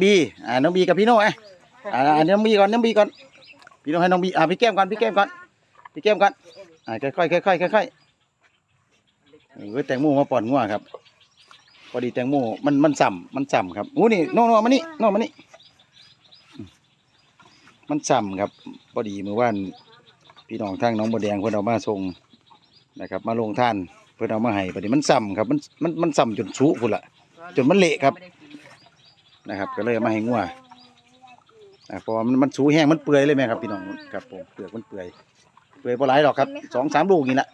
บีอ่าน้องบีกับพี่โน่ไอะอ่าอ่าน้องบีก่อนน้องบีก่อนพี่โน่ให้น้องบีอ่าพี่แก้มก่อนพี่แก้มก่อนพี่แก้มก่อนอ่าค่อยๆค่อยๆค่อยๆเออแตงโมมาป่อนงัวครับพอดีแตงโมมันมันสั่มมันสั่มครับอู้นี่โน่โน่มานี่โน่มานี่มันสั่มครับพอดีเมื่อวานพี่น้องทางน้องบัวแดงเพิ่นเอามาส่งนะครับ มาลงท่านเพิ่นเอามาให้พอดีมันสั่มครับมันมันมันสั่มจนสุพุ่นละจนมันเละครับ นะครับ ก็เลยมาให้งัวอ่าเพราะว่ามันมันสูแห้งมันเปื่อยเลยไหมครับพี่น้องครับผมเปลือกมันเปื่อยเปื่อยพอหลายหรอกครับสองสามลูกนี่แหละ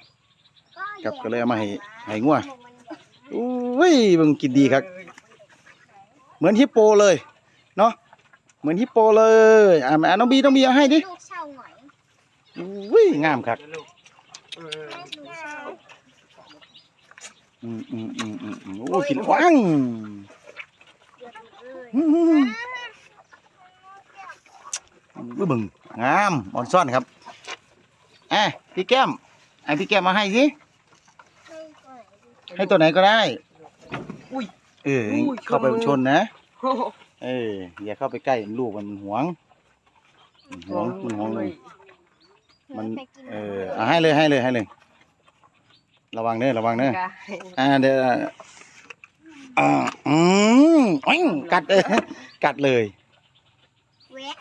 ครับก็เลยเอามาให้ให้งัวอุ้ยมึงกินดีครับ เหมือนฮิปโปเลยเนาะเหมือนฮิปโปเลยอ่าอ่าน้องบีน้องบีเอาให้ดิลูกเช่าหน่อยอุ้ยงามครับลูกเช่า อืมอืมอืมอืมอืมโอ้กินวังอืม อุ้ยเบึงงามอ่อนซ่อนครับอะพี่แก้มไอ้พี่แก้มมาให้สิให้ตัวไหนก็ได้ อุ้ยเอออุ้ยเข้าไปชนชนนะโอ้โหเอออย่าเข้าไปใกล้ลูกมันหวงมันหวงมันหวงเลยมันเออเอาให้เลยให้เลยให้เลย ระวังเด้อระวังเด้ออ่าเดี๋ยวอ่าอืมโอ้ยกัดเออกัดเลยแวะ